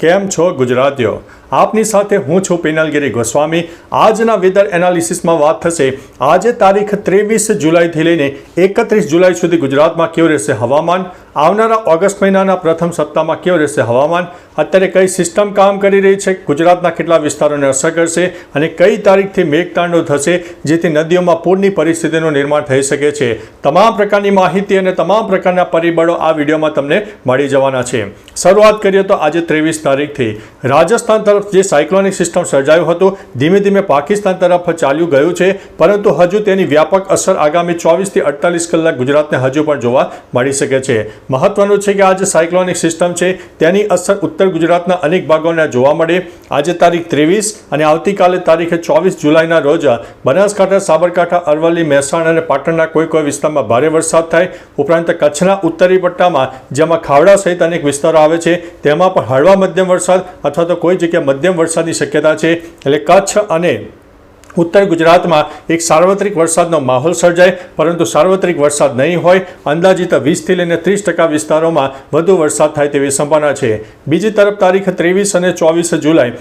કેમ છો ગુજરાતીઓ? આપની સાથે હું છું પિનલગીરી ગોસ્વામી. આજના વેધર એનાલિસિસમાં વાત થશે. આજે તારીખ ત્રેવીસ જુલાઈથી લઈને એકત્રીસ જુલાઈ સુધી ગુજરાતમાં કેવું રહેશે હવામાન? આવનારા ઓગસ્ટ મહિનાના પ્રથમ સપ્તાહમાં કેવું રહેશે હવામાન? અત્યારે કઈ સિસ્ટમ કામ કરી રહી છે? ગુજરાતના કેટલા વિસ્તારોને અસર કરશે? અને કઈ તારીખથી મેઘતાંડો થશે જેથી નદીઓમાં પૂરની પરિસ્થિતિનું નિર્માણ થઈ શકે છે? તમામ પ્રકારની માહિતી અને તમામ પ્રકારના પરિબળો આ વિડીયોમાં તમને મળી જવાના છે. શરૂઆત કરીએ તો આજે ત્રેવીસ તારીખથી. રાજસ્થાન તરફ જે સાયક્લોનિક સિસ્ટમ સર્જાયું હતું, ધીમે ધીમે પાકિસ્તાન તરફ ચાલ્યું ગયું છે, પરંતુ હજુ તેની વ્યાપક અસર આગામી ચોવીસથી અડતાલીસ કલાક ગુજરાતને હજુ પણ જોવા મળી શકે છે. મહત્વનું છે કે આ જે સાયક્લોનિક સિસ્ટમ છે, તેની અસર ઉત્તર ગુજરાતના અનેક ભાગોને જોવા મળે. આજે તારીખ ત્રેવીસ અને આવતીકાલે તારીખે ચોવીસ જુલાઈના રોજ બનાસકાંઠા, સાબરકાંઠા, અરવલ્લી, મહેસાણા અને પાટણના કોઈ કોઈ વિસ્તારમાં ભારે વરસાદ થાય. ઉપરાંત કચ્છના ઉત્તરી પટ્ટામાં, જેમાં ખાવડા સહિત અનેક વિસ્તારો આવે છે, તેમાં પણ હળવા મધ્યમ વરસાદ અથવા તો કોઈ જગ્યાએ મધ્યમ વરસાદની શક્યતા છે. એટલે કચ્છ અને ઉત્તર ગુજરાતમાં એક સાર્વત્રિક વરસાદનો માહોલ સર્જાય, પરંતુ સાર્વત્રિક વરસાદ નહીં હોય, અંદાજિત વીસથી લઈને ત્રીસ ટકા વિસ્તારોમાં વધુ વરસાદ થાય તેવી સંભાવના છે. બીજી તરફ તારીખ ત્રેવીસ અને ચોવીસ જુલાઈ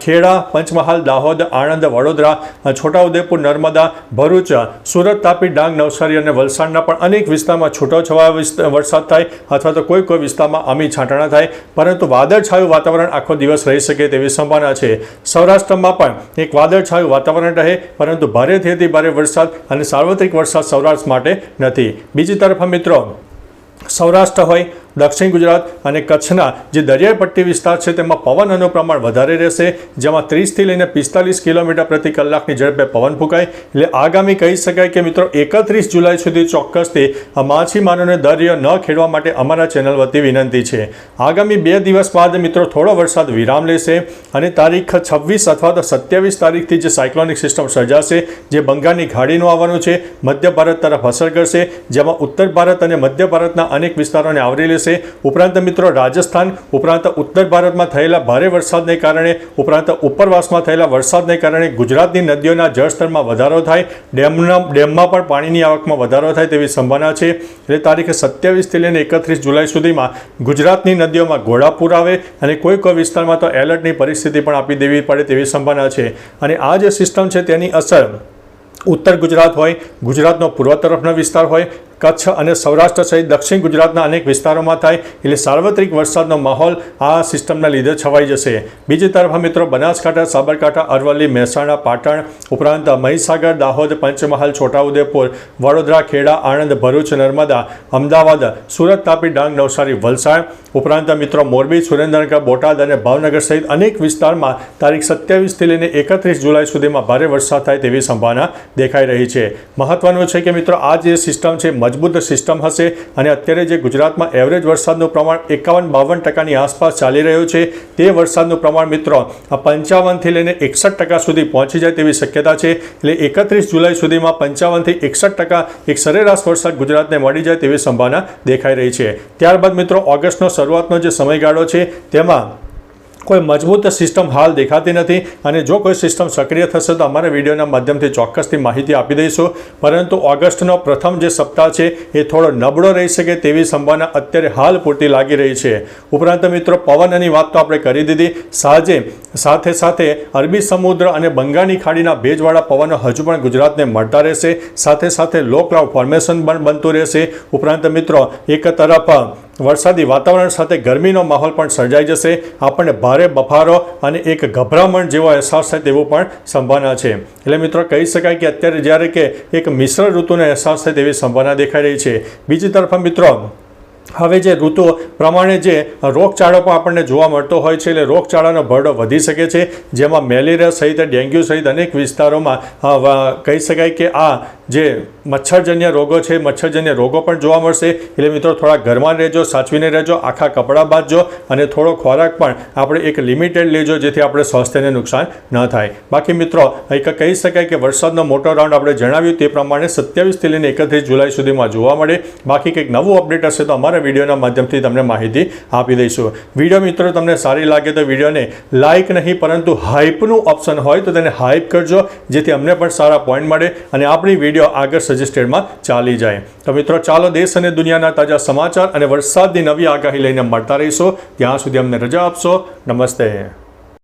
ખેડા, પંચમહાલ, દાહોદ, આણંદ, વડોદરા છોટાઉદેપુર, નર્મદા, ભરૂચ, સુરત, તાપી, ડાંગ, નવસારી અને વલસાડના પણ અનેક વિસ્તારમાં છૂટોછવાયા વરસાદ થાય અથવા તો કોઈ કોઈ વિસ્તારમાં અમી છાંટણા થાય, પરંતુ વાદળછાયું વાતાવરણ આખો દિવસ રહી શકે તેવી સંભાવના છે. સૌરાષ્ટ્રમાં પણ એક વાદળછાયું વાતાવરણ રહે, પરંતુ ભારેથી અતિ ભારે વરસાદ અને સાર્વત્રિક વરસાદ સૌરાષ્ટ્ર માટે નથી. બીજી તરફ મિત્રો, સૌરાષ્ટ્ર હોય દક્ષિણ ગુજરાત અને કચ્છના જે દરિયાઈ પટ્ટી વિસ્તાર છે, તેમાં પવનનું પ્રમાણ વધારે રહેશે, જેમાં ત્રીસથી લઈને પિસ્તાલીસ કિલોમીટર પ્રતિ કલાકની ઝડપે પવન ફૂંકાય. એટલે આગામી કહી શકાય કે મિત્રો, એકત્રીસ જુલાઈ સુધી ચોક્કસથી માછીમારોને દરિયો ન ખેડવા માટે અમારા ચેનલ વતી વિનંતી છે. આગામી બે દિવસ બાદ મિત્રો, થોડો વરસાદ વિરામ લેશે અને તારીખ છવ્વીસ અથવા તો સત્યાવીસ તારીખથી જે સાયક્લોનિક સિસ્ટમ સર્જાશે, જે બંગાળની ખાડીનું આવવાનું છે, મધ્ય ભારત તરફ અસર કરશે, જેમાં ઉત્તર ભારત અને મધ્ય ભારતના અનેક વિસ્તારોને આવરી લેશે. ઉપરાંત મિત્રો, રાજસ્થાન, ઉપરાંત ઉત્તર ભારતમાં થયેલા ભારે વરસાદને કારણે, ઉપરાંત ઉપરવાસમાં થયેલા વરસાદને કારણે ગુજરાતની નદીઓના જળસ્તરમાં વધારો થાય, ડેમના, ડેમમાં પણ પાણીની આવકમાં વધારો થાય તેવી સંભાવના છે. એટલે તારીખે સત્યાવીસથી લઈને એકત્રીસ જુલાઈ સુધીમાં ગુજરાતની નદીઓમાં ઘોડાપૂર આવે અને કોઈ કોઈ વિસ્તારમાં તો એલર્ટની પરિસ્થિતિ પણ આપી દેવી પડે તેવી સંભાવના છે. અને આ જે સિસ્ટમ છે તેની અસર ઉત્તર ગુજરાત હોય, ગુજરાતનો પૂર્વ તરફનો વિસ્તાર હોય કચ્છ અને સૌરાષ્ટ્ર સહિત દક્ષિણ ગુજરાતના અનેક વિસ્તારોમાં થાય એટલે સાર્વત્રિક વરસાદનો માહોલ આ સિસ્ટમના લીધે છવાઈ જશે. બીજી તરફ મિત્રો બનાસકાંઠા, સાબરકાંઠા, અરવલ્લી, મહેસાણા, પાટણ ઉપરાંત મહીસાગર, દાહોદ, પંચમહાલ, છોટાઉદેપુર, વડોદરા, ખેડા, આણંદ, ભરૂચ, નર્મદા, અમદાવાદ, સુરત, તાપી, ડાંગ, નવસારી, વલસાડ ઉપરાંત મિત્રો મોરબી, સુરેન્દ્રનગર, બોટાદ અને ભાવનગર સહિત અનેક વિસ્તારમાં તારીખ સત્યાવીસથી લઈને એકત્રીસ જુલાઈ સુધીમાં ભારે વરસાદ થાય તેવી સંભાવના દેખાઈ રહી છે. મહત્વનું છે કે મિત્રો આ જે સિસ્ટમ છે મજબૂત સિસ્ટમ હશે અને અત્યારે જે ગુજરાતમાં એવરેજ વરસાદનું પ્રમાણ એકાવન બાવન ટકાની આસપાસ ચાલી રહ્યું છે, તે વરસાદનું પ્રમાણ મિત્રો આ પંચાવનથી લઈને એકસઠ ટકા સુધી પહોંચી જાય તેવી શક્યતા છે. એટલે એકત્રીસ જુલાઈ સુધીમાં પંચાવનથી એકસઠ ટકા એક સરેરાશ વરસાદ ગુજરાતને મળી જાય તેવી સંભાવના દેખાઈ રહી છે. ત્યારબાદ મિત્રો ઓગસ્ટનો શરૂઆતનો જે સમયગાળો છે, તેમાં કોઈ મજબૂત સિસ્ટમ હાલ દેખાતી નથી અને જો કોઈ સિસ્ટમ સક્રિય થશે તો અમારા વિડીયોના માધ્યમથી ચોક્કસથી માહિતી આપી દઈશું. પરંતુ ઓગસ્ટનો પ્રથમ જે સપ્તાહ છે, એ થોડો નબળો રહી શકે તેવી સંભાવના અત્યારે હાલ પૂરતી લાગી રહી છે. ઉપરાંત મિત્રો, પવનની વાત તો આપણે કરી દીધી. સાંજે સાથે સાથે અરબી સમુદ્ર અને બંગાળની ખાડીના ભેજવાળા પવનો હજુ પણ ગુજરાતને મળતા રહેશે. સાથે સાથે લો ક્લાઉડ ફોર્મેશન પણ બનતું રહેશે. ઉપરાંત મિત્રો, એક તરફ વરસાદી વાતાવરણ સાથે ગરમીનો માહોલ પણ સર્જાઈ જશે. આપણને ભારે બફારો અને એક ગભરામણ જેવો અહેસાસ થાય તેવું પણ સંભાવના છે. એટલે મિત્રો કહી શકાય કે અત્યારે જ્યારે કે એક મિશ્ર ઋતુનો અહેસાસ થાય તેવી સંભાવના દેખાઈ રહી છે. બીજી તરફ મિત્રો હવે જે ઋતુ પ્રમાણે જે રોગચાળો પણ આપણને જોવા મળતો હોય છે, એટલે રોગચાળાનો ભરડો વધી શકે છે, જેમાં મેલેરિયા સહિત, ડેન્ગ્યુ સહિત અનેક વિસ્તારોમાં કહી શકાય કે આ જે મચ્છરજન્ય રોગો છે, મચ્છરજન્ય રોગો પણ જોવા મળશે. એટલે મિત્રો, થોડા ઘરમાં રહેજો, સાચવીને રહેજો, આખા કપડાં બાંધજો, અને થોડો ખોરાક પણ આપણે એક લિમિટેડ લેજો, જેથી આપણે સ્વાસ્થ્યને નુકસાન ન થાય. બાકી મિત્રો, એક કહી શકાય કે વરસાદનો મોટો રાઉન્ડ આપણે જણાવ્યું તે પ્રમાણે સત્યાવીસથી લઈને એકત્રીસ જુલાઈ સુધીમાં જોવા મળે. બાકી કંઈક નવું અપડેટ હશે તો અમારા અમારા વિડીયોના માધ્યમથી તમને માહિતી આપી દઈશું. વીડિયો મિત્રો, તમને સારી લાગે તો વિડીયોને લાઇક નહીં, પરંતુ હાઇપનું ઓપ્શન હોય તો તેને હાઇપ કરજો, જેથી અમને પણ સારા પોઈન્ટ મળે અને આપણી વીડિયો આગળ સજેસ્ટેડમાં ચાલી જાય. તો મિત્રો, ચાલો દેશ અને દુનિયાના તાજા સમાચાર અને વરસાદની નવી આગાહી લઈને મળતા રહીશો. ત્યાં સુધી અમને રજા આપશો. નમસ્તે.